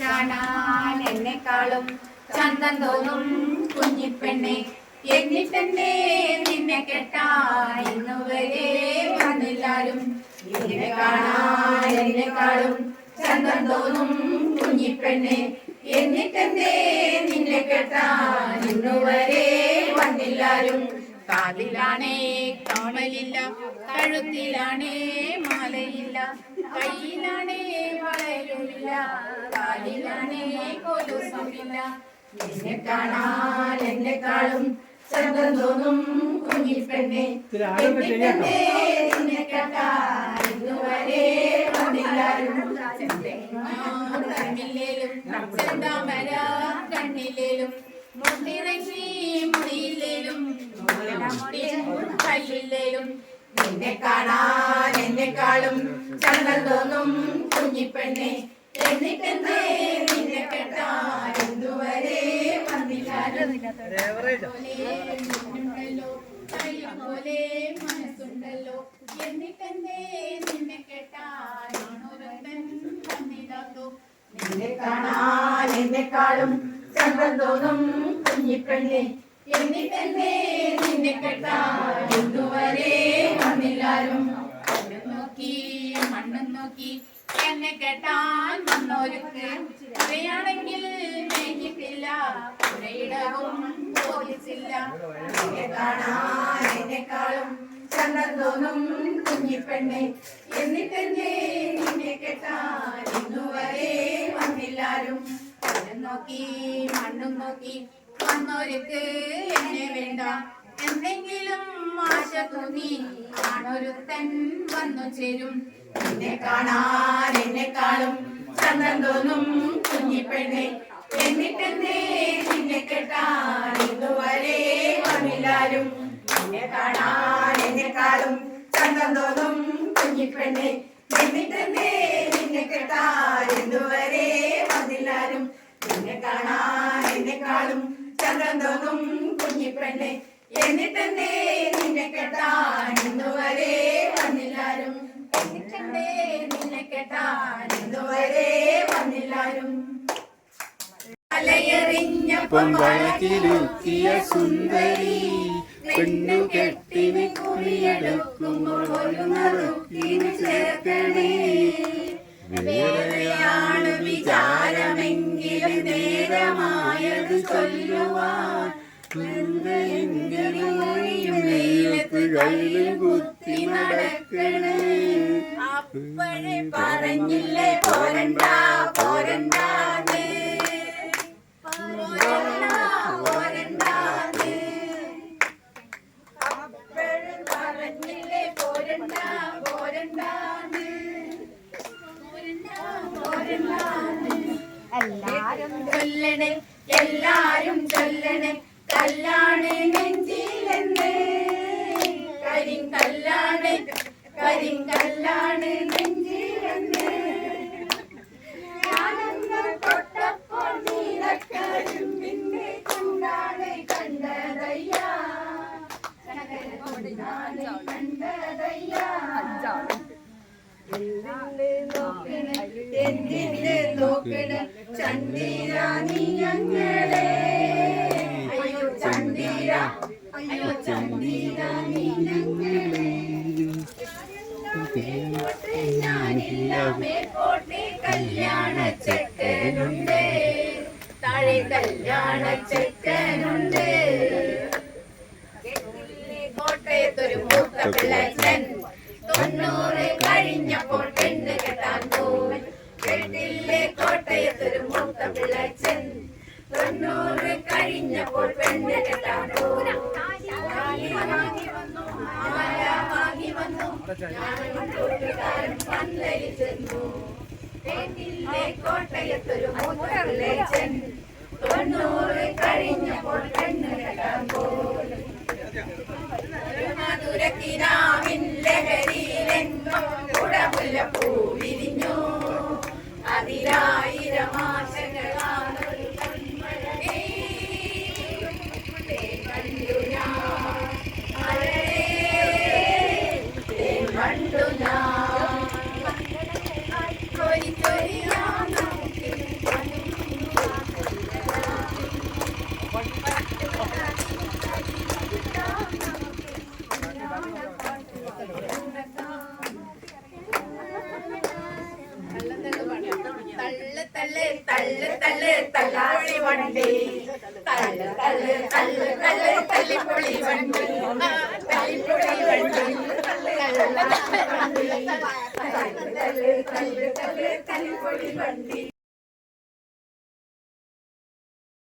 കാണാൻ എന്നെക്കാളും ചന്തം തോന്നും കുഞ്ഞിപ്പെണ്ണെ. എന്നിട്ടെന്നെ നിന്നെ കെട്ടാൻ ഇന്നുവരെ കാണാൻ എന്നെക്കാളും ചന്തം തോന്നും കുഞ്ഞിപ്പെണ്ണെ. എന്നിട്ടെന്നെ നിന്നെ കെട്ടാൻ കാതിലാണേ കാമലില്ല കഴുത്തിലാണേ മാലയില്ല. കയ്യിലാണേ വളരുമില്ല കാലിലാണേ കൊലുസമില്ല നിന്നെ കാണാൻ എന്നെക്കാളും ചന്തം തോന്നും കുഞ്ഞിപ്പെണ്ണെ എന്നിട്ടെന്തേ നിന്നെ കെട്ടാൻ ഇന്നുവരെ വന്നില്ലാരും ചെന്തമില്ലേലും ചെന്താമര കണ്ണിലേലും മുട്ടിറങ്ങി മുടിയില്ലേലും കല്ലില്ലേലും നിന്നെ കാണാൻ എന്നെക്കാളും ചന്തം തോന്നും കുഞ്ഞിപ്പെണ്ണെ. എന്നിട്ടെന്തേ? നിന്നെ ഉണ്ടല്ലോ കയ്യും പോലെ മനസ്സുണ്ടല്ലോ. എന്നിട്ടെന്തേ? നിന്നെ കെട്ടാനൊരുത്തൻ വന്നില്ലാത്തോ നിന്നെ കാണാൻ എന്നെക്കാളും ചന്തം തോന്നും കുഞ്ഞിപ്പെണ്ണെ. എന്നിട്ടെന്തേ? നിന്നെ കെട്ടാൻ ഇന്നുവരെ വന്നില്ലാരും. നോക്കി മണ്ണും നോക്കി എന്നെ കേട്ടാൻ വന്നോർക്ക് ഇവയാണെങ്കിൽ മേഞ്ഞിട്ടില്ല പുരയിടവും പോലീസില്ല നിന്നെ കാണാൻ എന്നെക്കാളും ചന്തം തോന്നും കുഞ്ഞിപ്പെണ്ണെ എന്നിട്ടെന്നെ നിന്നെ കെട്ടാൻ ഇന്നുവരെ വന്നില്ലാരും. നോക്കി മണ്ണും നോക്കി വന്നോർക്ക് എന്നെ വേണ്ട. ആശ തോന്നി ആണൊരുത്തൻ വന്നു ചേരും. നിന്നെ കാണാൻ എന്നെക്കാളും ചന്തം തോന്നും കുഞ്ഞിപ്പെണ്ണെ എന്നിട്ടെന്നേ നിന്നെ കെട്ടാൻ ഇന്നുവരെ വന്നില്ലാരും. നിന്നെ കാണാൻ എന്നെക്കാളും ചന്തം തോന്നും കുഞ്ഞിപ്പെണ്ണെ എന്നിട്ടെന്നേ നിന്നെ കെട്ടാൻ ഇന്നുവരെ വന്നില്ലാരും. നിന്നെ കാണാൻ എന്നെക്കാളും ചന്തം തോന്നും കുഞ്ഞിപ്പെണ്ണെ എന്നിട്ടെന്തേ നിന്നെ കെട്ടാൻ ഇന്നുവരെ വന്നില്ലാരും? എന്നിട്ടെന്തേ നിന്നെ കെട്ടാൻ ഇന്നുവരെ വന്നില്ലാരും. അലയെറിഞ്ഞപ്പം സുന്ദരി പെണ്ണു കെട്ടിന് കുറിയെടുക്കുമ്പോൾ ഒരു നറുക്കിന് ചേർക്കണേ. വേറെയാണ് വിചാരമെങ്കിലും നേരമായത് ചൊല്ലുവാൻ കയ്യിലും കുത്തി നടക്കണേ. അപ്പോഴേ പറഞ്ഞില്ലേ പോരണ്ട പോരണ്ട എല്ലാരും ചൊല്ലണേ എല്ലാരും ചൊല്ലണേ. എന്തിന്റെ നോക്കണ? ചന്ദിര നീ ഞങ്ങളെ. അയ്യോ ചന്ദിര. അയ്യോ ചന്ദിര നീ ഞങ്ങളെ. ഞാനില്ല മേൽക്കോട്ടെ കല്യാണ ചെക്കനുണ്ട്. താഴെ കല്യാണ ചെക്കനുണ്ട്. കോട്ടയത്തൊരു മൂത്ത പിള്ളച്ചൻ തൊണ്ണൂറ് കൂട്ടുകാരൻ പന്തലിൽ ചെന്നു കേട്ടില്ലേ കോട്ടയത്തൊരു മൂത്ത പിള്ളച്ചൻ തൊണ്ണൂറ് കഴിഞ്ഞപ്പോൾ പെണ്ണ് കെട്ടാൻ പോയി. മധുരക്കിനാവിൻ ലഹരിയിലെങ്ങും കുടമുല്ലപ്പൂ വിരിഞ്ഞു. അതിലായിരം தள்ளு தள்ளாடி வண்டி தள்ளு தள்ளு தள்ளு தள்ளு தள்ளி பொழி வண்டி தள்ளி பொழி வண்டி தள்ளு தள்ளு தள்ளு தள்ளு தள்ளி பொழி வண்டி